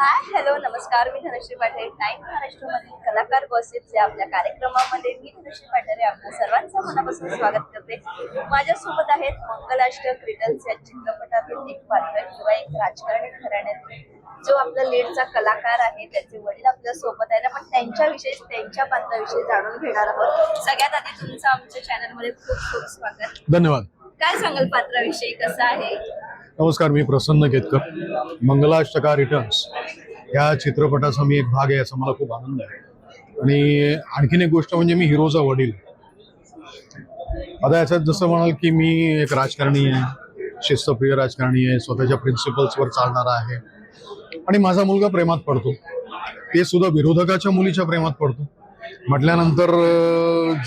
हाय hello नमस्कार. मी Dhanashree Patil. Time महाराष्ट्रामधील कलाकार गॉसिप्स या आपल्या कार्यक्रमामध्ये मी धनश्री पाटील आपल्या सर्वांचं मनापासून स्वागत करते. माझ्यासोबत आहेत मंगलाष्टक रिटर्न्स या चित्रपटातील एक पात्र किंवा एक राजकारणी घराण्यातील जो आपला लीडचा कलाकार आहे. त्याचे वडील आपल्यासोबत आहेत. आपण त्यांच्याविषयी त्यांच्या पात्राविषयी जाणून घेणार आहोत. सगळ्यात आधी तुमचं आमच्या चॅनलमध्ये खूप खूप स्वागत. धन्यवाद. काय सांगाल पात्राविषयी? कसं आहे? नमस्कार मी प्रसन्न केतकर. मंगलाष्टका रिटर्न्स या चित्रपटाचा मी एक भाग आहे याचा मला खूप आनंद आहे. आणि आणखीन एक गोष्ट म्हणजे मी हिरोचा वडील आता याच्यात जसं म्हणाल की मी एक राजकारणी आहे शिस्तप्रिय राजकारणी आहे स्वतःच्या प्रिन्सिपल्सवर चालणारा आहे. आणि माझा मुलगा प्रेमात पडतो. ते सुद्धा विरोधकाच्या मुलीच्या प्रेमात पडतो. म्हटल्यानंतर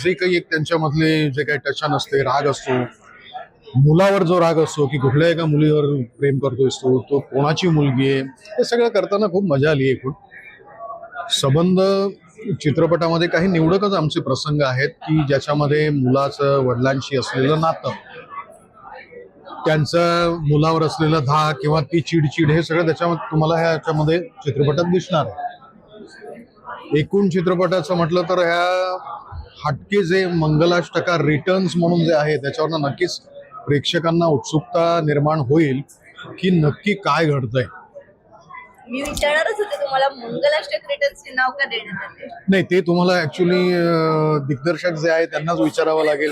जे काही एक त्यांच्यामधले जे काही टचन असते राग असतो मुलावर जो राग असतो की कुठल्या एका मुलीवर प्रेम करतोय तो तो कोणाची मुलगी आहे? हे सगळं करताना खूप मजा आली एकूण. संबंध चित्रपटामध्ये काही निवडकच आमचे प्रसंग आहेत की ज्याच्यामध्ये मुलाचं वडिलांशी असलेलं नातं त्यांचं मुलावर असलेलं धा किंवा ती चिडचिड हे सगळं त्याच्यामध्ये तुम्हाला ह्याच्यामध्ये चित्रपटात दिसणार आहे. एकूण चित्रपटाचं म्हटलं तर ह्या हटके जे मंगलाष्टका रिटर्न्स म्हणून जे आहे त्याच्यावरनं नक्कीच प्रेक्षकांना उत्सुकता निर्माण होईल की नक्की काय घडतंय. मी विचारणारच होते तुम्हाला मंगलाष्टक रिटर्न्स हे नाव का देण्यात आले? नाही ते तुम्हाला ऍक्च्युली दिग्दर्शक जे आहे त्यांनाच विचारावं लागेल.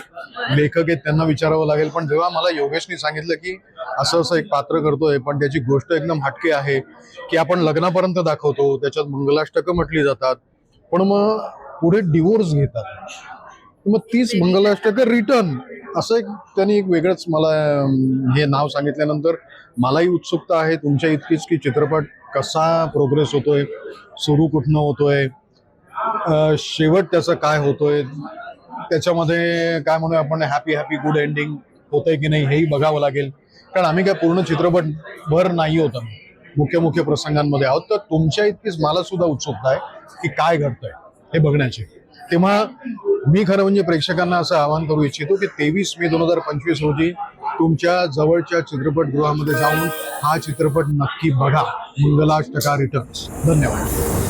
लेखक आहेत त्यांना विचारावं लागेल. पण जेव्हा मला योगेशनी सांगितलं की असं असं एक पात्र करतोय पण त्याची गोष्ट एकदम हटके आहे की आपण लग्नापर्यंत दाखवतो त्याच्यात मंगलाष्टकं म्हटली जातात पण मग पुढे डिवोर्स घेतात. मग तीच मंगलाष्टकं रिटर्न असं एक त्यांनी एक वेगळंच मला हे नाव सांगितल्यानंतर मलाही उत्सुकता आहे तुमच्या इतकीच की चित्रपट कसा प्रोग्रेस होतोय सुरू कुठनं होतोय शेवट त्याचं काय होतोय त्याच्यामध्ये काय म्हणूया आपण हॅपी हॅपी गुड एंडिंग होतंय की नाही हेही बघावं लागेल. कारण आम्ही काय पूर्ण चित्रपट भर नाही होत आम्ही. मुख्य मुख्य प्रसंगांमध्ये आहोत. तर तुमच्या इतकीच मला सुद्धा उत्सुकता आहे की काय घडतंय हे बघण्याची. तेव्हा मी खरं म्हणजे प्रेक्षकांना असं आवाहन करू इच्छितो की तेवीस मे दोन हजार पंचवीस रोजी तुमच्या जवळच्या चित्रपटगृहामध्ये जाऊन हा चित्रपट नक्की बघा. मंगलाष्टका रिटर्न्स धन्यवाद.